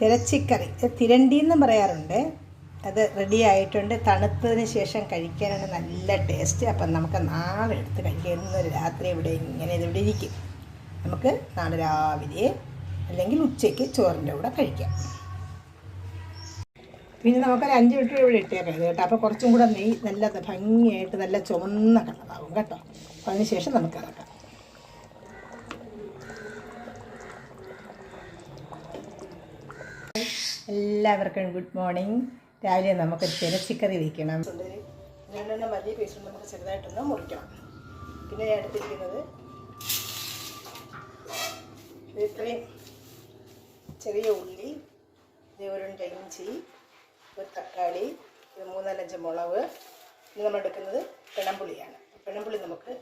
തിരച്ചിക്കറി തിരണ്ടി എന്നും പറയാറുണ്ട്. അത് റെഡി ആയിട്ടുണ്ട്. തണുത്തതിന് ശേഷം കഴിക്കാനാണ് നല്ല ടേസ്റ്റ് അപ്പം നമുക്ക് നാളെ എടുത്ത് കഴിക്കാം ഇന്നൊരു രാത്രി ഇവിടെ ഇങ്ങനെ ഇതിവിടെ ഇരിക്കും. നമുക്ക് നാളെ രാവിലെ അല്ലെങ്കിൽ ഉച്ചയ്ക്ക് ചോറിന്റെ കൂടെ കഴിക്കാം. പിന്നെ നമുക്കൊരു അഞ്ച് മിനിറ്റ് ഇവിടെ ഇട്ടേക്കാം കേട്ടോ. അപ്പോൾ കുറച്ചും കൂടെ നെയ് നല്ല ഭംഗിയായിട്ട് നല്ല ചുമന്ന കളറാവും കേട്ടോ. അപ്പോൾ അതിന് ശേഷം നമുക്ക് ഇറക്കാം. എല്ലാവർക്കും ഗുഡ് മോർണിംഗ്. രാവിലെ നമുക്ക് തിരച്ചിക്കറി വയ്ക്കണം രണ്ടെണ്ണം വലിയ പീസ് നമുക്ക് ചെറുതായിട്ടൊന്ന് മുറിക്കണം. പിന്നെ ഞാൻ എടുത്തിരിക്കുന്നത് ഇത്രയും ചെറിയ ഉള്ളി ഒരുണ്ട ഇഞ്ചി ഒരു തക്കാളി ഒരു മൂന്നാലഞ്ച് മുളക്. ഇത് നമ്മൾ എടുക്കുന്നത് പിണമ്പുളിയാണ് പിണമ്പുളി നമുക്ക്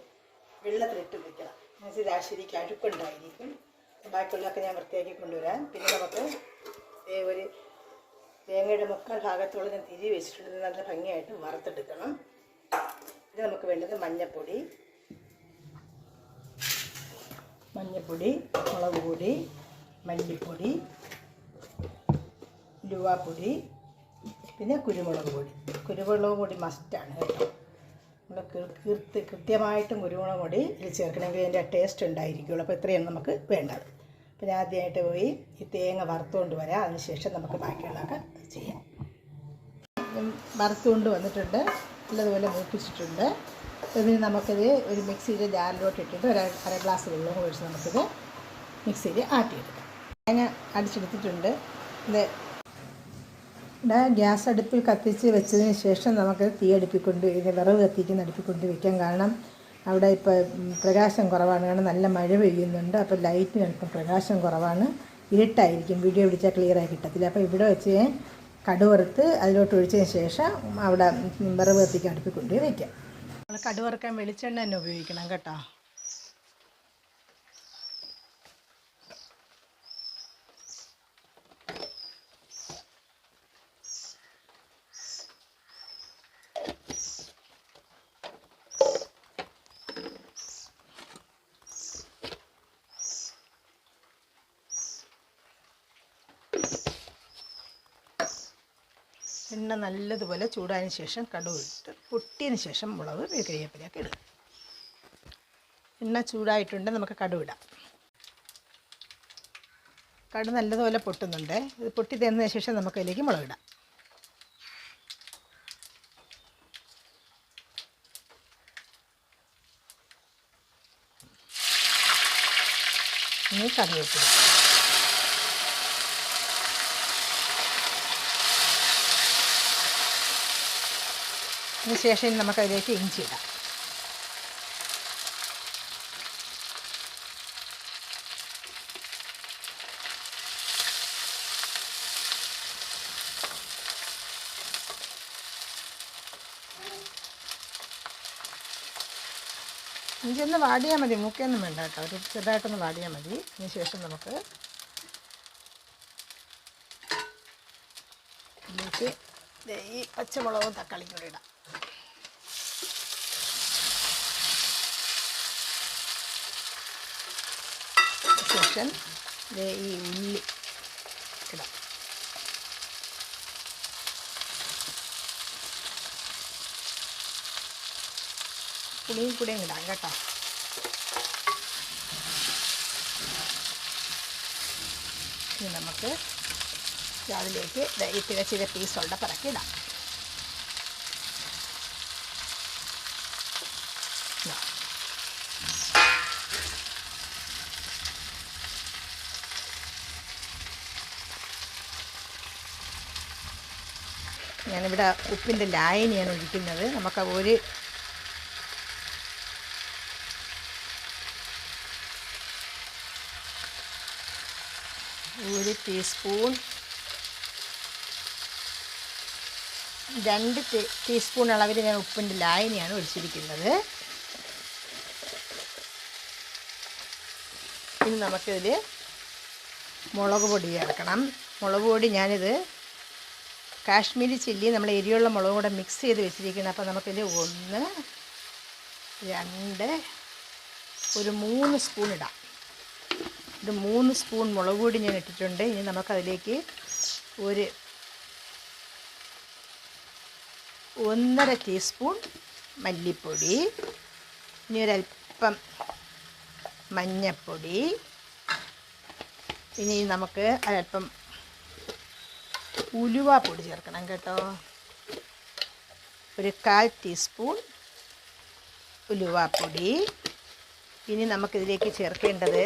വെള്ളത്തിലിട്ട് വയ്ക്കണം എന്നുവെച്ചാൽ രാശിരിക്ക് അഴുക്കുണ്ടായിരിക്കും. ബാക്കിയുള്ളതൊക്കെ ഞാൻ വൃത്തിയാക്കി കൊണ്ടുവരാം. പിന്നെ നമുക്ക് ദേ ഒരു തേങ്ങയുടെ മുക്കാൽ ഭാഗത്തോളം ഞാൻ തിരി വെച്ചിട്ടുണ്ട്. നല്ല ഭംഗിയായിട്ട് വറുത്തെടുക്കണം. ഇത് നമുക്ക് വേണ്ടത് മഞ്ഞപ്പൊടി. മഞ്ഞപ്പൊടി മുളക് പൊടി മല്ലിപ്പൊടി ലുവാപ്പൊടി പിന്നെ കുരുമുളക് പൊടി. കുരുമുളക് പൊടി മസ്റ്റാണ് കേട്ടോ. നമ്മൾ കീർത്ത് കൃത്യമായിട്ടും കുരുമുളക് പൊടി ഇതിൽ ചേർക്കണമെങ്കിൽ അതിന്റെ ടേസ്റ്റ് ഉണ്ടായിരിക്കുള്ളൂ. അപ്പോൾ ഇത്രയാണ് നമുക്ക് വേണ്ടത്. ഞാൻ ആദ്യമായിട്ട് പോയി ഈ തേങ്ങ വറുത്തുകൊണ്ട് വരാം. അതിനുശേഷം നമുക്ക് ബാക്കിയുള്ളതൊക്കെ ചെയ്യാം. വറുത്തുകൊണ്ട് വന്നിട്ടുണ്ട്. നല്ലതുപോലെ മൂപ്പിച്ചിട്ടുണ്ട്. ഇതിന് നമുക്കിത് ഒരു മിക്സിയിൽ ജാറിലോട്ട് ഇട്ടിട്ട് ഒരു അര ഗ്ലാസ് വെള്ളം ഒഴിച്ച് നമുക്കിത് മിക്സിയിൽ ആട്ടിയെടുക്കാം. തേങ്ങ അടിച്ചെടുത്തിട്ടുണ്ട്. ഇത് ഇവിടെ ഗ്യാസ് അടുപ്പിൽ കത്തിച്ച് വെച്ചതിന് ശേഷം നമുക്ക് തീ അടുപ്പിക്കൊണ്ട് വിറവ് കത്തിക്കുന്ന അടുപ്പിക്കൊണ്ട് വെക്കാം. കാരണം അവിടെ ഇപ്പോൾ പ്രകാശം കുറവാണ്. കാരണം നല്ല മഴ പെയ്യുന്നുണ്ട്. അപ്പോൾ ലൈറ്റിന് അല്പം പ്രകാശം കുറവാണ്. ഇരുട്ടായിരിക്കും. വീഡിയോ പിടിച്ചാൽ ക്ലിയർ ആയി കിട്ടത്തില്ല. അപ്പോൾ ഇവിടെ വെച്ച് കടുവറുത്ത് അതിലോട്ട് ഒഴിച്ചതിന് ശേഷം അവിടെ വിറവ് കത്തിക്ക് അടുപ്പിൽ വയ്ക്കാം നമ്മൾ കടുവറുക്കാൻ വെളിച്ചെണ്ണ തന്നെ ഉപയോഗിക്കണം കേട്ടോ. എണ്ണ നല്ലതുപോലെ ചൂടായതിന് ശേഷം കടുക് ഇട്ട് പൊട്ടിയതിന് ശേഷം മുളക് കരിയപ്പിലേക്ക് ഇടുക. എണ്ണ ചൂടായിട്ടുണ്ട് നമുക്ക് കടുക് ഇടാം. കടുക് നല്ലതുപോലെ പൊട്ടുന്നുണ്ട്. ഇത് പൊട്ടി തന്നതിന് ശേഷം നമുക്ക് അതിലേക്ക് മുളക് ഇടാം. ഇനി കറിവേപ്പില. അതിന് ശേഷം ഇനി നമുക്ക് അതിലേക്ക് ഇഞ്ചി ഇടാം. ഇഞ്ചി ഒന്ന് വാടിയാൽ മതി മൂക്കൊന്നും വേണ്ട കേട്ടോ. ഒരു ചെറുതായിട്ടൊന്ന് വാടിയാൽ മതി. അതിന് ശേഷം നമുക്ക് ഇതിലേക്ക് ഈ പച്ചമുളകും തക്കാളിയും കൂടി ഇടാം. ശേഷം ഈ ഉള്ളി ഇടാം. പുളിയും കൂടെയും ഇടാം കേട്ടോ. ഇനി നമുക്ക് അതിലേക്ക് ഈ തിരച്ചിലെ പീസുള്ള പിറക്കി ഞാനിവിടെ ഉപ്പിന്റെ ലായനിയാണ് ഒഴിക്കുന്നത്. നമുക്ക് ഒരു ഒരു ടീസ്പൂൺ രണ്ട് ടീസ്പൂൺ അളവിൽ ഞാൻ ഉപ്പിന്റെ ലായനിയാണ് ഒഴിച്ചിരിക്കുന്നത്. ഇനി നമുക്കിതിൽ മുളക് പൊടി ചേർക്കണം. മുളക് പൊടി ഞാനിത് കാശ്മീരി ചില്ലി നമ്മൾ എരിയുള്ള മുളകും കൂടെ മിക്സ് ചെയ്ത് വെച്ചിരിക്കുന്നത് അപ്പോൾ നമുക്കിത് ഒന്ന് രണ്ട് ഒരു മൂന്ന് സ്പൂൺ ഇടാം. ഇത് മൂന്ന് സ്പൂൺ മുളക് പൊടി ഞാൻ ഇട്ടിട്ടുണ്ട്. ഇനി നമുക്കതിലേക്ക് ഒരു ഒന്നര ടീസ്പൂൺ മല്ലിപ്പൊടി ഇനി ഒരല്പം മഞ്ഞപ്പൊടി ഇനി നമുക്ക് അല്പം ഉലുവ പൊടി ചേർക്കണം കേട്ടോ. ഒരു കാൽ ടീസ്പൂൺ ഉലുവാപ്പൊടി ഇനി നമുക്കിതിലേക്ക് ചേർക്കേണ്ടത്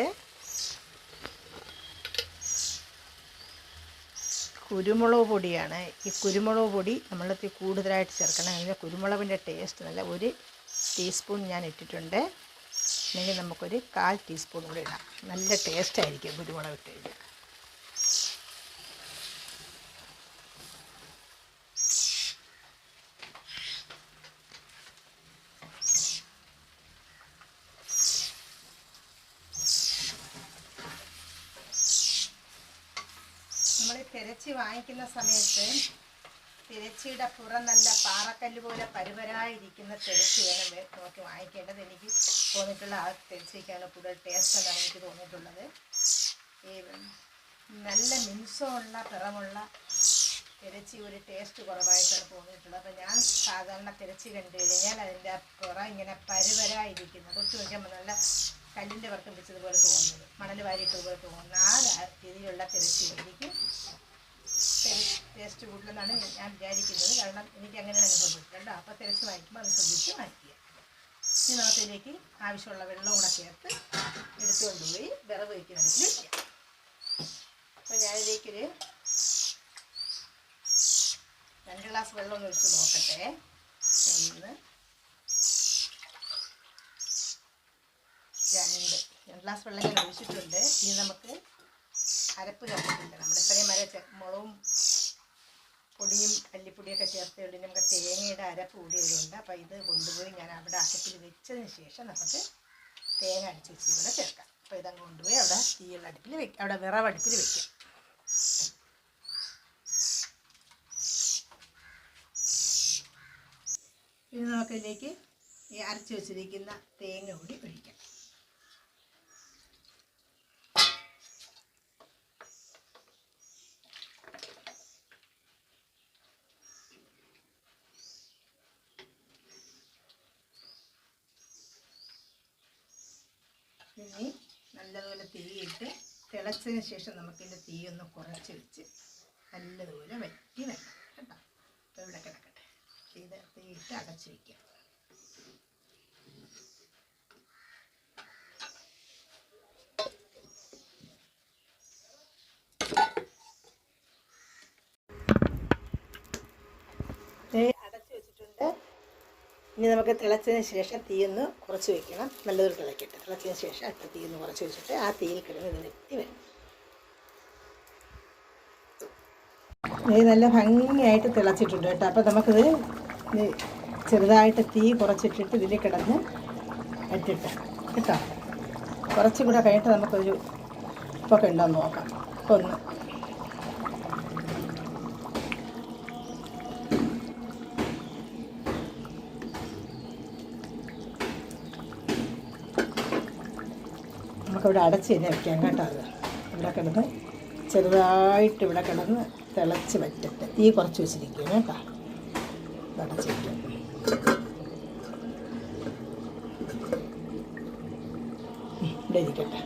കുരുമുളക് പൊടിയാണ്. ഈ കുരുമുളക് പൊടി നമ്മളത്തിൽ കൂടുതലായിട്ട് ചേർക്കണം. അതിന്റെ കുരുമുളകിന്റെ ടേസ്റ്റ് നല്ല ഒരു ടീസ്പൂൺ ഞാൻ ഇട്ടിട്ടുണ്ട്. അല്ലെങ്കിൽ നമുക്കൊരു കാൽ ടീസ്പൂൺ കൂടി ഇടാം. നല്ല ടേസ്റ്റായിരിക്കും കുരുമുളക് ഇട്ട് കഴിഞ്ഞാൽ നമ്മൾ തിരച്ചി വാങ്ങിക്കുന്ന സമയത്ത് തിരച്ചിയുടെ പുറം നല്ല പാറക്കല്ല് പോലെ പരുപരായിരിക്കുന്ന തിരച്ചി വേണം വേ- നോക്കി വാങ്ങിക്കേണ്ടത്. എനിക്ക് തോന്നിയിട്ടുള്ള ആ തിരച്ചിക്കാണ് കൂടുതൽ ടേസ്റ്റ് എന്നാണ് എനിക്ക് തോന്നിയിട്ടുള്ളത്. ഈ നല്ല മിനുസമുള്ള പിറമുള്ള തിരച്ചി ഒരു ടേസ്റ്റ് കുറവായിട്ടാണ് തോന്നിയിട്ടുള്ളത്. അപ്പോൾ ഞാൻ സാധാരണ തിരച്ചി കണ്ടു കഴിഞ്ഞാൽ അതിന്റെ പുറം ഇങ്ങനെ പരുപരായിരിക്കുന്നത് തൊട്ട് നോക്കുമ്പോൾ നല്ല കല്ലിന്റെ വർക്കം വെച്ചതുപോലെ തോന്നുന്നത് മണൽ വാരിയിട്ടതുപോലെ തോന്നുന്നത് ആ രീതിയിലുള്ള തിരച്ചി എനിക്ക് ടേസ്റ്റ് കൂടുതലെന്നാണ് ഞാൻ വിചാരിക്കുന്നത്. കാരണം എനിക്ക് അങ്ങനെ അനുഭവപ്പെട്ടിട്ടുണ്ട് അപ്പോൾ തിരച്ച് വാങ്ങിക്കുമ്പോൾ അത് ശ്രദ്ധിച്ച് വാങ്ങിക്കുക ഇനി നമുക്കതിലേക്ക് ആവശ്യമുള്ള വെള്ളം കൂടെ ചേർത്ത് എടുത്തുകൊണ്ട് പോയി വിറവ് വയ്ക്കുന്നിടത്തിൽ വയ്ക്കാം അപ്പോൾ ഞാനിതിലേക്കൊരു രണ്ട് ഗ്ലാസ് വെള്ളം ഒന്ന് ഒഴിച്ച് നോക്കട്ടെ. ഒന്ന്. രണ്ട്. രണ്ട് ഗ്ലാസ് വെള്ളം ഞാൻ ഒഴിച്ചിട്ടുണ്ട്. ഇനി നമുക്ക് അരപ്പ് ചേർത്തിട്ടുണ്ട് നമ്മൾ ഇത്രയും വരെ മുളകും പൊടിയും അല്ലിപ്പൊടിയൊക്കെ ചേർത്ത് ഉള്ളി നമുക്ക് തേങ്ങയുടെ അരപ്പ് കൂടി ഇതിലുണ്ട് അപ്പോൾ ഇത് കൊണ്ടുപോയി ഞാൻ അവിടെ അരപ്പിൽ വെച്ചതിന് ശേഷം നമുക്ക് തേങ്ങ അടിച്ച് വെച്ച് ഇവിടെ ചേർക്കാം. അപ്പോൾ ഇതങ്ങ് കൊണ്ടുപോയി അവിടെ തീയുള്ള അടുപ്പിൽ വെക്കാം അവിടെ വിറവ് അടുപ്പിൽ വെക്കാം. ഇനി നമുക്കിതിലേക്ക് ഈ അരച്ച് വെച്ചിരിക്കുന്ന തേങ്ങ കൂടി ഒഴിക്കാം. ഇനി നല്ലതുപോലെ തീയിട്ട് തിളച്ചതിന് ശേഷം നമുക്കിതിന്റെ ഒന്ന് കുറച്ച് വെച്ച് നല്ലതുപോലെ വറ്റി വെക്കാം കേട്ടോ. അപ്പോൾ ഇവിടെ കിടക്കട്ടെ. തീ തീയിട്ട് അടച്ച് വയ്ക്കാം ദേ അടച്ച് വെച്ചിട്ടുണ്ട് ഇനി നമുക്ക് തിളച്ചതിന് ശേഷം തീ ഒന്ന് കുറച്ച് വെക്കണം. നല്ലതൊരു തിളക്കട്ടെ. തിളച്ചതിന് ശേഷം അടുത്ത തീ ഒന്ന് കുറച്ച് വെച്ചിട്ട് ആ തീയിൽ കിടന്ന് ഇത് എത്തി വരും. ഇത് നല്ല ഭംഗിയായിട്ട് തിളച്ചിട്ടുണ്ട് കേട്ടോ. അപ്പോൾ നമുക്കിത് ചെറുതായിട്ട് തീ കുറച്ചിട്ടിട്ട് ഇതിൽ കിടന്ന് ഇട്ടിട്ട് കേട്ടോ. കുറച്ചും കൂടെ കഴിഞ്ഞിട്ട് നമുക്കൊരു ഉപ്പൊക്കെ ഉണ്ടോ എന്ന് നോക്കാം. ഒന്ന് നമുക്കിവിടെ അടച്ച് തന്നെ വയ്ക്കാൻ കേട്ടോ അത്. ഇവിടെ കിടന്ന് ചെറുതായിട്ട് ഇവിടെ കിടന്ന് തിളച്ച് വറ്റട്ടെ തീ കുറച്ച് വെച്ചിരിക്കുക കേട്ടോ. അടച്ച് വയ്ക്കാം ഇവിടെ ഇരിക്കട്ടെ.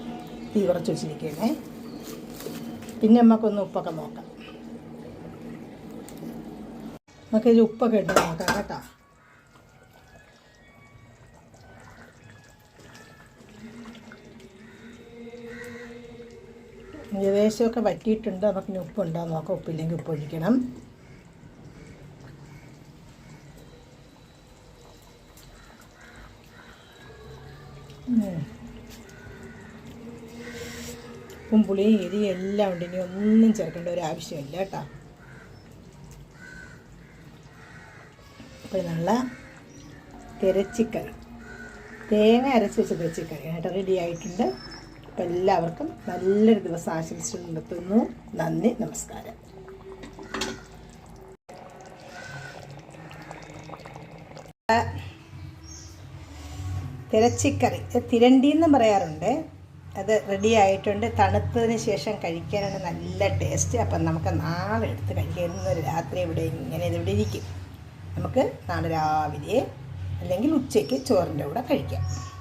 തീ കുറച്ച് വെച്ചിരിക്കണേ പിന്നെ നമുക്കൊന്ന് ഉപ്പൊക്കെ നോക്കാം. നമുക്കൊരു ഉപ്പൊക്കെ ഇട്ട് നോക്കാം കേട്ടോ. ഏകദേശമൊക്കെ വറ്റിയിട്ടുണ്ട്. നമുക്ക് ഉപ്പുണ്ടോ നോക്കാം. ഉപ്പില്ലെങ്കിൽ ഉപ്പ് ഒഴിക്കണം. ഉം. ഉപ്പും പുളിയും എരിയും എല്ലാം ഉണ്ട്. ഇനി ഒന്നും ചേർക്കേണ്ട ഒരു ആവശ്യമില്ല കേട്ടോ. അപ്പോൾ നല്ല തിരച്ചിക്കറി. തേങ്ങ അരച്ച് വെച്ച തിരച്ചിക്കറി. കേട്ടോ റെഡി ആയിട്ടുണ്ട്. അപ്പോൾ എല്ലാവർക്കും നല്ലൊരു ദിവസം ആശംസിച്ചു നിർത്തുന്നു. നന്ദി നമസ്കാരം. തിരച്ചിക്കറി തിരണ്ടി എന്നും പറയാറുണ്ട്. അത് റെഡി ആയിട്ടുണ്ട്. തണുത്തതിന് ശേഷം കഴിക്കാനാണ് നല്ല ടേസ്റ്റ് അപ്പം നമുക്ക് നാളെ എടുത്ത് കഴിക്കുന്ന രാത്രി ഇവിടെ ഇങ്ങനെ ഇത് ഇവിടെ ഇരിക്കും. നമുക്ക് നാളെ രാവിലെ അല്ലെങ്കിൽ ഉച്ചയ്ക്ക് ചോറിന്റെ കൂടെ കഴിക്കാം.